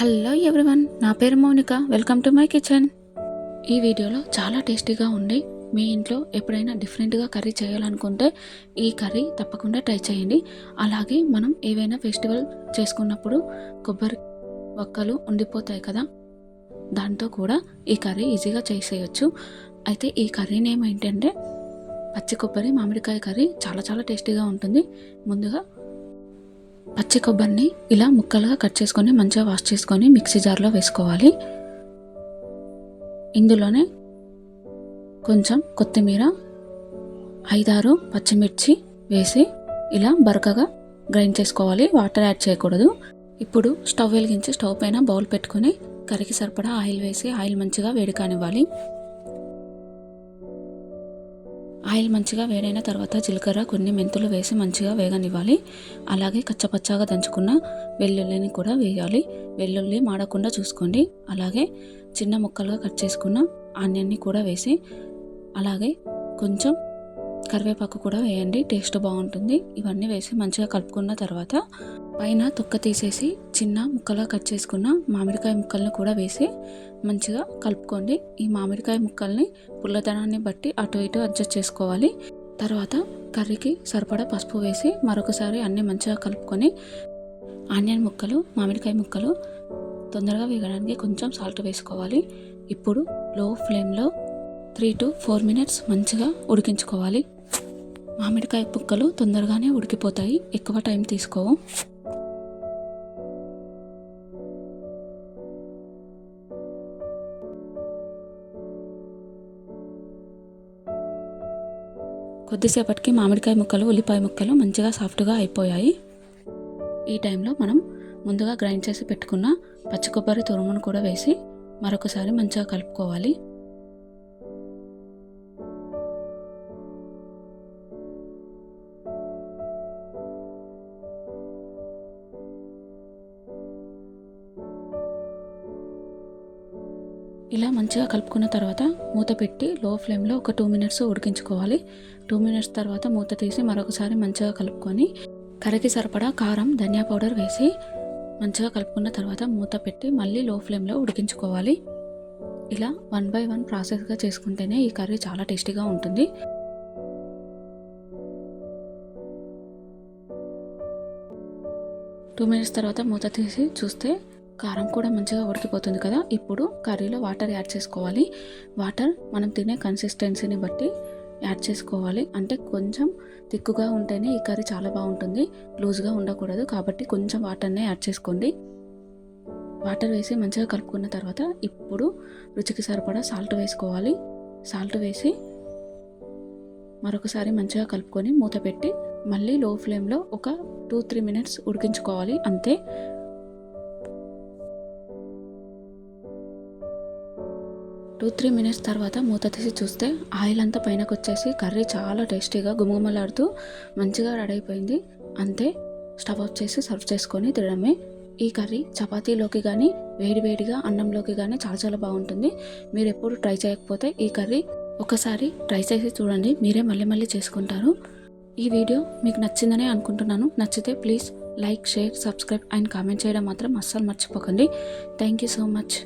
Hello everyone నా పేరు Mounika. Welcome to my kitchen. ఈ వీడియోలో చాలా టేస్టీగా ఉంది మీ ఇంట్లో ఎప్పుడైనా డిఫరెంట్గా కర్రీ చేయాలనుకుంటే ఈ కర్రీ తప్పకుండా ట్రై చేయండి. అలాగే మనం ఏవైనా ఫెస్టివల్ చేసుకున్నప్పుడు కొబ్బరి ఒక్కలు ఉండిపోతాయి కదా దాంతో కూడా ఈ కర్రీ ఈజీగా చేసేయచ్చు. అయితే ఈ కర్రీ నేమ్ ఏంటంటే పచ్చి కొబ్బరి మామిడికాయ కర్రీ చాలా చాలా టేస్టీగా ఉంటుంది. ముందుగా పచ్చి కొబ్బరిని ఇలా ముక్కలుగా కట్ చేసుకొని మంచిగా వాష్ చేసుకొని మిక్సీ జార్లో వేసుకోవాలి. ఇందులోనే కొంచెం కొత్తిమీర ఐదారు పచ్చిమిర్చి వేసి ఇలా బరకగా గ్రైండ్ చేసుకోవాలి. వాటర్ యాడ్ చేయకూడదు. ఇప్పుడు స్టవ్ వెలిగించి స్టవ్ పైన బౌల్ పెట్టుకొని కరికి సరిపడా ఆయిల్ వేసి ఆయిల్ మంచిగా వేడి కానివ్వాలి. ఆయిల్ మంచిగా వేడైన తర్వాత జీలకర్ర కొన్ని మెంతులు వేసి మంచిగా వేగనివ్వాలి. అలాగే కచ్చపచ్చాగా దంచుకున్న వెల్లుల్లిని కూడా వేయాలి. వెల్లుల్లి మాడకుండా చూసుకోండి. అలాగే చిన్న ముక్కలుగా కట్ చేసుకున్న ఆనియన్ని కూడా వేసి అలాగే కొంచెం కరివేపాకు కూడా వేయండి టేస్ట్ బాగుంటుంది. ఇవన్నీ వేసి మంచిగా కలుపుకున్న తర్వాత పైన తొక్క తీసేసి చిన్న ముక్కలా కట్ చేసుకున్న మామిడికాయ ముక్కల్ని కూడా వేసి మంచిగా కలుపుకోండి. ఈ మామిడికాయ ముక్కల్ని పుల్లదనాన్ని బట్టి అటు ఇటు అడ్జస్ట్ చేసుకోవాలి. తర్వాత కర్రీకి సరిపడా పసుపు వేసి మరొకసారి అన్నీ మంచిగా కలుపుకొని ఆనియన్ ముక్కలు మామిడికాయ ముక్కలు తొందరగా వేగడానికి కొంచెం సాల్ట్ వేసుకోవాలి. ఇప్పుడు లో ఫ్లేమ్లో త్రీ టు ఫోర్ మినిట్స్ మంచిగా ఉడికించుకోవాలి. మామిడికాయ ముక్కలు తొందరగానే ఉడికిపోతాయి. ఎక్కువ టైం తీసుకోవు కొద్దిసేపటికి మామిడికాయ ముక్కలు ఉల్లిపాయ ముక్కలు మంచిగా సాఫ్ట్గా అయిపోయాయి. ఈ టైంలో మనం ముందుగా గ్రైండ్ చేసి పెట్టుకున్న పచ్చి కొబ్బరి తురుమును కూడా వేసి మరొకసారి మంచిగా కలుపుకోవాలి. ఇలా మంచిగా కలుపుకున్న తర్వాత మూత పెట్టి లో ఫ్లేమ్లో ఒక టూ మినిట్స్ ఉడికించుకోవాలి. టూ మినిట్స్ తర్వాత మూత తీసి మరొకసారి మంచిగా కలుపుకొని కర్రీకి సరిపడా కారం ధనియా పౌడర్ వేసి మంచిగా కలుపుకున్న తర్వాత మూత పెట్టి మళ్ళీ లో ఫ్లేమ్లో ఉడికించుకోవాలి. ఇలా వన్ బై వన్ ప్రాసెస్గా చేసుకుంటేనే ఈ కర్రీ చాలా టేస్టీగా ఉంటుంది. టూ మినిట్స్ తర్వాత మూత తీసి చూస్తే కారం కూడా మంచిగా ఉడికిపోతుంది కదా. ఇప్పుడు కర్రీలో వాటర్ యాడ్ చేసుకోవాలి. వాటర్ మనం తినే కన్సిస్టెన్సీని బట్టి యాడ్ చేసుకోవాలి. అంటే కొంచెం తిక్కుగా ఉంటేనే ఈ కర్రీ చాలా బాగుంటుంది. లూజ్గా ఉండకూడదు కాబట్టి కొంచెం వాటర్నే యాడ్ చేసుకోండి. వాటర్ వేసి మంచిగా కలుపుకున్న తర్వాత ఇప్పుడు రుచికి సరిపడా సాల్ట్ వేసుకోవాలి. సాల్ట్ వేసి మరొకసారి మంచిగా కలుపుకొని మూత పెట్టి మళ్ళీ లో ఫ్లేమ్లో ఒక టూ త్రీ మినిట్స్ ఉడికించుకోవాలి. అంతే. టూ త్రీ మినిట్స్ తర్వాత మూత తీసి చూస్తే ఆయిల్ అంతా పైనకు వచ్చేసి కర్రీ చాలా టేస్టీగా గుమగుమలాడుతూ మంచిగా రెడీ అయిపోయింది. అంతే స్టవ్ ఆఫ్ చేసి సర్వ్ చేసుకొని తినడమే. ఈ కర్రీ చపాతీలోకి కానీ వేడివేడిగా అన్నంలోకి కానీ చాలా చాలా బాగుంటుంది. మీరు ఎప్పుడు ట్రై చేయకపోతే ఈ కర్రీ ఒకసారి ట్రై చేసి చూడండి మీరే మళ్ళీ మళ్ళీ చేసుకుంటారు. ఈ వీడియో మీకు నచ్చిందనే అనుకుంటున్నాను. నచ్చితే please like share subscribe and comment చేయడం మాత్రం అస్సలు మర్చిపోకండి. Thank you so much.